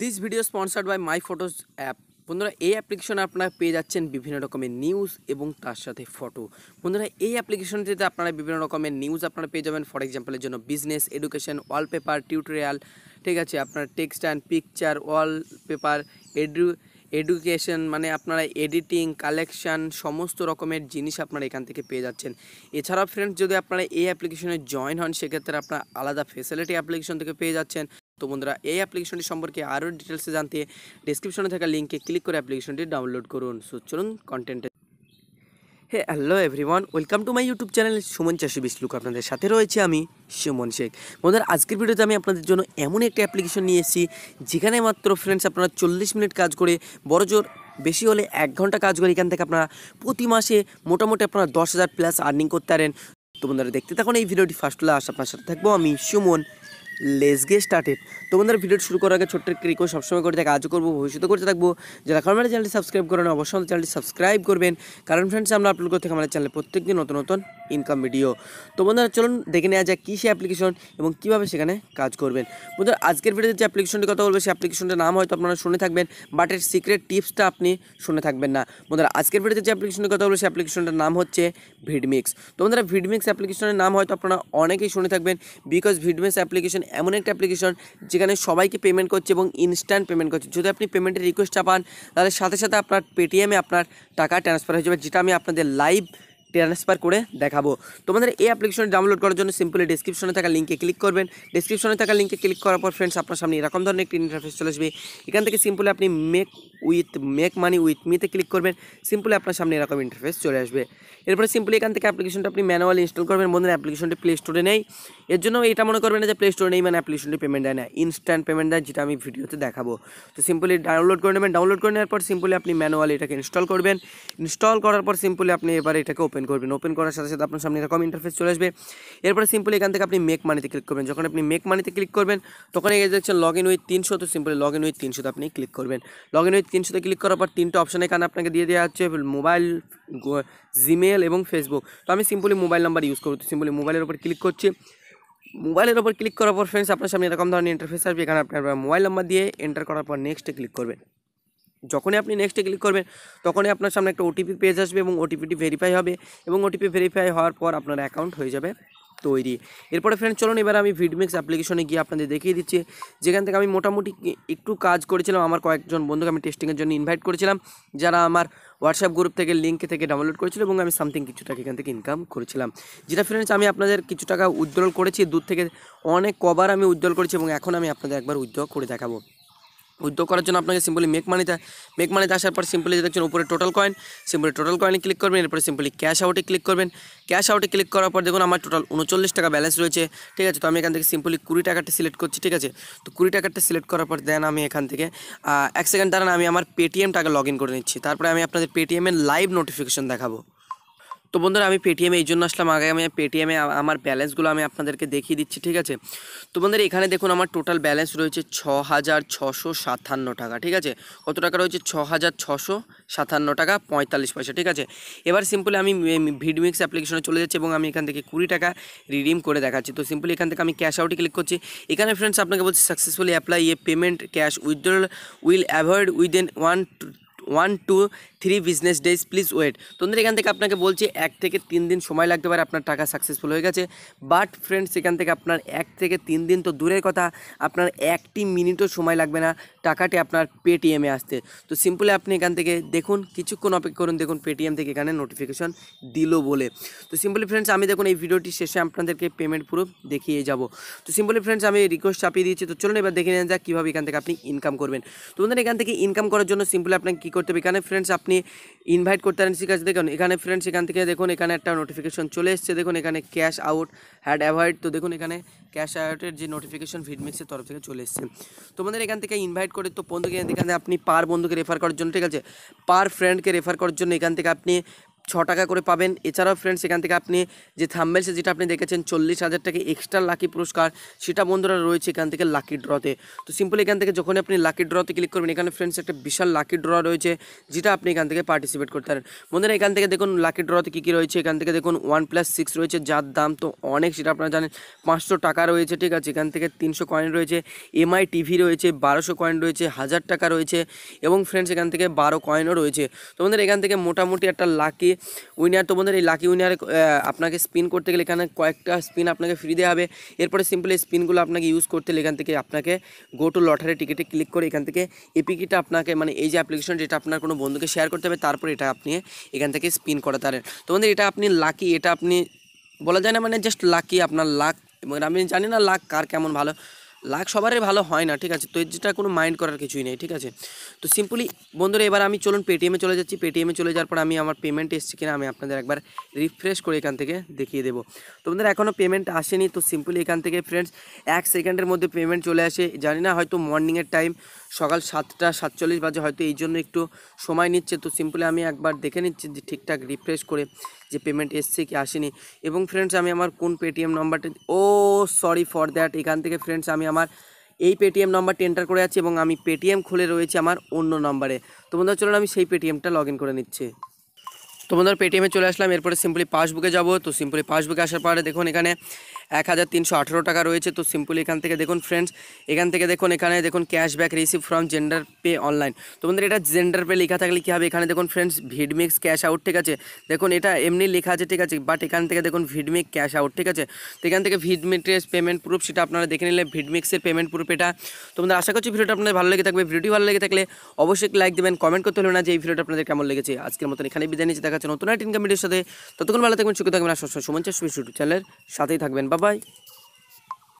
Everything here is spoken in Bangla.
This video sponsored by my photos app বন্ধুরা, এই অ্যাপ্লিকেশনে আপনারা পেয়ে যাচ্ছেন বিভিন্ন রকমের নিউজ এবং তার সাথে ফটো বন্ধুরা, এই অ্যাপ্লিকেশনটিতে আপনারা বিভিন্ন রকমের নিউজ আপনারা পেয়ে যাবেন। ফর এক্সাম্পলের জন্য বিজনেস এডুকেশন ওয়ালপেপার টিউটোরিয়াল ঠিক আছে? আপনার text and picture wallpaper edu education মানে আপনারা এডিটিং কালেকশন সমস্ত রকমের জিনিস আপনারা এখান থেকে পেয়ে যাচ্ছেন। এছাড়াও ফ্রেন্ডস যদি আপনারা এই অ্যাপ্লিকেশনে জয়েন হন, সেক্ষেত্রে আপনারা আলাদা ফেসিলিটি অ্যাপ্লিকেশন থেকে পেয়ে যাচ্ছেন। তো বন্ধুরা, এই অ্যাপ্লিকেশনটি সম্পর্কে আরও ডিটেলসে জানতে ডিসক্রিপশনে থাকা লিঙ্কে ক্লিক করে অ্যাপ্লিকেশনটি ডাউনলোড করুন। সো চলুন কন্টেন্টে hey hello everyone welcome to my YouTube channel Suman চাষি বিশলুক আপনাদের সাথে রয়েছে আমি সুমন শেখ। বন্ধুরা, আজকের ভিডিওতে আমি আপনাদের জন্য এমন একটা অ্যাপ্লিকেশন নিয়ে এসেছি, যেখানে মাত্র ফ্রেন্ডস আপনারা চল্লিশ মিনিট কাজ করে বড় জোর বেশি হলে এক ঘণ্টা কাজ করে, এখান থেকে আপনারা প্রতি মাসে মোটামুটি আপনারা দশ হাজার প্লাস আর্নিং করতে পারেন। তো বন্ধুরা, দেখতে থাকুন এই ভিডিওটি। ফার্স্ট হলে আস আপনার সাথে থাকব আমি সুমন লেস গে স্টার্টেড তো বন্ধুরা ভিডিও শুরু করার আগে ছোট্ট একটা রিকোয়েস্ট সবসময় করে থাকে, আজও করব ভবিষ্যতে করতে থাকব। যারা এখন আমাদের চ্যানেলটি সাবস্ক্রাইব করেন অবশ্যই চ্যানেলটি সাবস্ক্রাইব করবেন। কারণ ফ্রেন্ডস আমরা আপলোড করতে থাকি আমাদের চ্যানেলে প্রত্যেকদিন নতুন নতুন ইনকাম ভিডিও তো বন্ধুরা, চলুন দেখে নেওয়া যাক কী সে অ্যাপ্লিকেশন এবং কীভাবে সেখানে কাজ করবেন। বন্ধুরা, আজকের ভিডিওতে যে অ্যাপ্লিকেশনটি কথা বলব, সেই অ্যাপ্লিকেশনটার নাম হয়তো আপনারা শুনে থাকবেন বাট এর সিক্রেট টিপসটা আপনি শুনে থাকবেন না। বন্ধুরা, আজকের ভিডিওতে যে অ্যাপ্লিকেশনের কথা বলব, সেই অ্যাপ্লিকেশনটার নাম হচ্ছে ভিডমিক্স তো বন্ধুরা ভিডমিক্স অ্যাপ্লিকেশনের নাম হয়তো আপনারা অনেকেই শুনে থাকবেন বিকজ ভিডমিক্স অ্যাপ্লিকেশন এমন একটা অ্যাপ্লিকেশন যেখানে সবাইকে পেমেন্ট করছে এবং ইনস্ট্যান্ট পেমেন্ট করছে। যদি আপনি পেমেন্টের রিকোয়েস্টটা পান, তাহলে সাথে সাথে আপনার পেটিএমে আপনার টাকা ট্রান্সফার হয়ে যাবে, যেটা আমি আপনাদের লাইভ ট্রান্সফার করে দেখাবো। তোমাদের এই অ্যাপ্লিকেশন ডাউনলোড করার জন্য সিম্পলি ডিসক্রিপশনে থাকা লিঙ্কে ক্লিক করবেন। ডিসক্রিপশনে থাকা লিঙ্কে ক্লিক করার পর ফ্রেন্ডস আপনার সামনে এরকম ধরনের একটি ইন্টারফেস চলে আসবে। এখান থেকে সিম্পলি আপনি make with make money with মিতে click করবেন সিম্পলি আপনার সামনে এরকম ইন্টারফেস চলে আসবে। এরপরে সিম্পলি এখান থেকে অ্যাপ্লিকেশনটা আপনি ম্যানুয়াল ইনস্টল করবেন, বন্ধুরা অ্যাপ্লিকেশনটি প্লে স্টোরে নেই। এর জন্য এটা মনে করবেন না যে প্লে স্টোরে নেই মানে অ্যাপ্লিকেশনটি পেমেন্ট দেয় না। ইনস্ট্যান্ট পেমেন্ট দেয়, যেটা আমি ভিডিওতে দেখাবো। তো সিম্পলি ডাউনলোড করে নেবেন। ডাউনলোড করে নেওয়ার পর সিম্পলি আপনি ম্যানুয়ালি এটাকে ইনস্টল করবেন। ইনস্টল করার পর সিম্পলি আপনি এবার এটাকে ওপেন করবেন। ওপেন করার সাথে সাথে আপনার সামনে এরকম ইন্টারফেস চলে আসবে। এরপরে সিম্পলি এখান থেকে আপনি মেক মানিতে ক্লিক করবেন। যখন আপনি মেক মানিতে ক্লিক করবেন তখন এই দেখছেন লগ ইন উইথ তিনশো, তো সিম্পলি লগ ইন উইথ তিনশোতে আপনি ক্লিক করবেন। লগ ইন উইথ তিনশোতে ক্লিক করার পর তিনটে অপশন এখানে আপনাকে দিয়ে দেওয়া হচ্ছে মোবাইল জিমেল এবং ফেসবুক তো আমি সিম্পলি মোবাইল নাম্বার ইউজ করব। সিম্পলি মোবাইলের উপর ক্লিক করছি। মোবাইলের ওপর ক্লিক করার পর ফ্রেন্ডস আপনার সামনে এরকম ধরনের ইন্টারফেস আসবে। এখানে আপনার মোবাইল নাম্বার দিয়ে এন্টার করার পর নেক্সটে ক্লিক করবেন। যখনই আপনি নেক্সটে ক্লিক করবেন, তখনই আপনার সামনে একটা ওটিপি পেজ আসবে এবং ওটিপিটি ভেরিফাই হবে এবং ওটিপি ভেরিফাই হওয়ার পর আপনার অ্যাকাউন্ট হয়ে যাবে। তৈরি। এরপরে ফ্রেন্ড চলুন এবার আমি ভিডমিক্স অ্যাপ্লিকেশনে গিয়ে আপনাদের দেখিয়ে দিচ্ছি। যেখান থেকে আমি মোটামুটি একটু কাজ করেছিলাম, আমার কয়েকজন বন্ধুকে আমি টেস্টিংয়ের জন্য ইনভাইট করেছিলাম, যারা আমার হোয়াটসঅ্যাপ গ্রুপ থেকে লিঙ্ক থেকে ডাউনলোড করেছিল এবং আমি সামথিং কিছু টাকা এখান থেকে ইনকাম করেছিলাম। যেটা ফ্রেন্ডস আমি আপনাদের কিছু টাকা উজ্জ্বল করেছি, দূর থেকে অনেক কবার আমি উজ্জ্বল করেছি এবং এখন আমি আপনাদের একবার উজ্জ্বল করে দেখাবো। উদ্যোগ করার জন্য আপনাকে সিম্পলি মেক মানিতে মেক মানিতে আসার পর সিম্পলি দেখছেন উপরে টোটাল কয়েন সিম্পলি টোটাল কয়েনে ক্লিক করবেন, এরপরে সিম্পলি ক্যাশ আউটে ক্লিক করবেন। ক্যাশ আউটে ক্লিক করার পর দেখুন আমার টোটাল উনচল্লিশ টাকা ব্যালেন্স রয়েছে, ঠিক আছে? তো আমি এখান থেকে সিম্পলি কুড়ি টাকাটা সিলেক্ট করছি, ঠিক আছে? তো কুড়ি টাকাটা সিলেক্ট করার পর দেন আমি এখান থেকে এক সেকেন্ড দাঁড়ান, আমি আমার পেটিএম টাকা লগ ইন করে নিচ্ছি। তারপরে আমি আপনাদের পেটিএমের লাইভ নোটিফিকেশন দেখাবো। তো বন্ধুরা, আমি পেটিএমে এই জন্য আসলাম। আগে আমি পেটিএমে আমার ব্যালেন্সগুলো আমি আপনাদেরকে দেখিয়ে দিচ্ছি, ঠিক আছে? তো বন্ধুরা, এখানে দেখুন আমার টোটাল ব্যালেন্স রয়েছে ছ হাজার ছশো সাতান্ন টাকা, ঠিক আছে? কত টাকা রয়েছে? ছ হাজার ছশো সাতান্ন টাকা, পঁয়তাল্লিশ পয়সা, ঠিক আছে? এবার সিম্পলি আমি ভিডমিক্স অ্যাপ্লিকেশনে চলে যাচ্ছি এবং আমি এখান থেকে কুড়ি টাকা রিডিম করে দেখাচ্ছি। তো সিম্পলি এখান থেকে আমি ক্যাশ আউটে ক্লিক করছি। এখানে ফ্রেন্ডস আপনাকে বলছি successfully apply a payment cash withdrawal will avoid within one one two three business days please wait তোমাদের এখান থেকে আপনাকে বলছি, এক থেকে তিন দিন সময় লাগতে পারে, আপনার টাকা সাকসেসফুল হয়ে গেছে। বাট ফ্রেন্ডস এখান থেকে আপনার এক থেকে তিন দিন তো দূরের কথা, আপনার একটি মিনিটও সময় লাগবে না টাকাটি আপনার পেটিএমে আসতে। তো সিম্পলি আপনি এখান থেকে দেখুন, কিছুক্ষণ অপেক্ষা করুন, দেখুন পেটিএম থেকে এখানে নোটিফিকেশন দিল বলে। তো সিম্পলি ফ্রেন্ডস আমি দেখুন এই ভিডিওটি শেষে আপনাদেরকে পেমেন্ট পুরো দেখিয়ে যাব। তো সিম্পলি ফ্রেন্ডস আমি রিকোয়েস্ট চাপিয়ে দিয়েছি। তো চলুন এবার দেখে নেন যাক কীভাবে এখান থেকে আপনি ইনকাম করবেন। তো বন্ধুরা এখান থেকে ইনকাম করার জন্য সিম্পলি আপনাকে কী করতে হবে। এখানে ফ্রেন্ডস আপনি ইনভাইট করতে পারেন, ঠিক আছে? দেখুন, এখানে ফ্রেন্ডস এখান থেকে দেখুন, এখানে একটা নোটিফিকেশন চলে এসছে। দেখুন, এখানে ক্যাশ আউট হ্যাড অ্যাভয়েড তো দেখুন, এখানে ক্যাশ আউটের যে নোটিফিকেশন ভিডমিক্সের তরফ থেকে চলে এসছে। তোমাদের এখান থেকে ইনভাইট করে তো বন্ধুকে এখান থেকে আপনি পার বন্ধুকে রেফার করার জন্য, ঠিক আছে? পার ফ্রেন্ডকে রেফার করার জন্য এখান থেকে আপনি ছ টাকা করে পাবেন। এছাড়াও ফ্রেন্ডস এখান থেকে আপনি যে থাম্বেলসে যেটা আপনি দেখেছেন, চল্লিশ হাজার টাকা এক্সট্রা লাকি পুরস্কার, সেটা বন্ধুরা রয়েছে এখান থেকে লাকি ড্রতে তো। সিম্পল এখান থেকে যখন আপনি লাকি ড্রতে ক্লিক করবেন, এখানে ফ্রেন্ডস একটা বিশাল লাকি ড্র রয়েছে, যেটা আপনি এখান থেকে পার্টিসিপেট করতে পারেন। বন্ধুরা, এখান থেকে দেখুন লাকি ড্রতে কী কী রয়েছে, এখান থেকে দেখুন ওয়ান প্লাস সিক্স রয়েছে, যার দাম তো অনেক, সেটা আপনারা জানেন, পাঁচশো টাকা রয়েছে, ঠিক আছে? এখান থেকে তিনশো কয়েন রয়েছে এমআই টিভি রয়েছে, বারোশো কয়েন রয়েছে, হাজার টাকা রয়েছে, এবং ফ্রেন্ডস এখান থেকে বারো কয়েনও রয়েছে। তো বন্ধুরা, এখান থেকে মোটামুটি একটা লাকি উইনার তো বন্ধুরা এই লাকি উইনার আপনাকে স্পিন করতে গেলে এখানে কয়েকটা স্পিন আপনাকে ফ্রি দেওয়া হবে। এরপরে সিম্পলি স্পিনগুলো আপনাকে ইউজ করতে হলে এখান থেকে আপনাকে গো টু লটারি টিকিটে ক্লিক করে এখান থেকে এপিকিটা আপনাকে মানে এই যে অ্যাপ্লিকেশন যেটা আপনার কোনো বন্ধুকে শেয়ার করতে হবে, তারপর এটা আপনি এখান থেকে স্পিন করাতে পারেন। তো এটা আপনি লাকি এটা আপনি বলা যায় না মানে জাস্ট লাকি আপনার লাক এবং আমি জানি না লাক কার কেমন ভালো। লাক সবারই ভালো হয় না, ঠিক আছে? তো যেটা কোনো মাইন্ড করার কিছুই নেই, ঠিক আছে? তো সিম্পলি বন্ধুরা, এবার আমি চলুন পেটিএমে চলে যাচ্ছি। পেটিএমে চলে যাওয়ার পর আমি আমার পেমেন্ট এসছে কিনা আমি আপনাদের একবার রিফ্রেশ করে এখান থেকে দেখিয়ে দেবো। তো বন্ধুরা এখনও পেমেন্ট আসেনি, তো সিম্পলি এখান থেকে ফ্রেন্ডস এক সেকেন্ডের মধ্যে পেমেন্ট চলে আসে। জানি না, হয়তো মর্নিংয়ের টাইম সকাল সাতটা, সাতচল্লিশ বাজে, হয়তো এই জন্য একটু সময় নিচ্ছে। তো সিম্পলি আমি একবার দেখে নিচ্ছি যে ঠিকঠাক রিফ্রেশ করে যে পেমেন্ট এসছে কি আসেনি। এবং ফ্রেন্ডস আমি আমার কোন পেটিএম নাম্বারটা ও সরি ফর দ্যাট এখান থেকে ফ্রেন্ডস আমি আমার এই পেটিএম নম্বরটি এন্টার করে আছি এবং আমি পেটিএম খুলে রয়েছি আমার অন্য নম্বরে তো বন্ধুরা, চলুন আমি সেই পেটিএমটা লগ করে নিচ্ছি। তো বন্ধুরা পেটিএমে চলে আসলাম, এরপরে সিম্পলি পাসবুকে যাব। তো সিম্পলি পাসবুকে আসার পরে দেখুন এখানে এক হাজার তিনশো আঠেরো টাকা রয়েছে। তো সিম্পলি এখান থেকে দেখুন ফ্রেন্ডস এখান থেকে দেখুন এখানে দেখুন cashback receive from gender pay online তো বন্ধুরা এটা জেন্ডার পে লেখা থাকলে কী হবে? এখানে দেখুন ফ্রেন্ডস ভিডমিক্স ক্যাশ আউট ঠিক আছে? দেখুন এটা এমনি লেখা আছে, ঠিক আছে? বাট এখান থেকে দেখুন ভিডমিক ক্যাশ আউট ঠিক আছে? তো এখান থেকে ভিডমিক্সের পেমেন্ট প্রুফ সেটা আপনারা দেখে নিলে ভিডমিক্সের পেমেন্ট প্রুফ এটা। তো বন্ধুরা আশা করছি ভিডিওটা আপনাদের ভালো লেগে থাকবে। ভিডিওটি ভালো লেগে থাকলে অবশ্যই লাইক দেবেন কমেন্ট করতে হলো না যে এই ভিডিওটা আপনাদের কেমন লেগেছে। আজকের মতন এখানে বিদায় নিচ্ছে, দেখা যাচ্ছে নতুন একটা ইনকাম ভিডিওর সাথে। ততক্ষণ ভালো থাকবেন, সুখে থাকবেন, আর সবসময় সুমন চাষ ইউটিউব চ্যানেলের সাথেই থাকবেন। বাবাই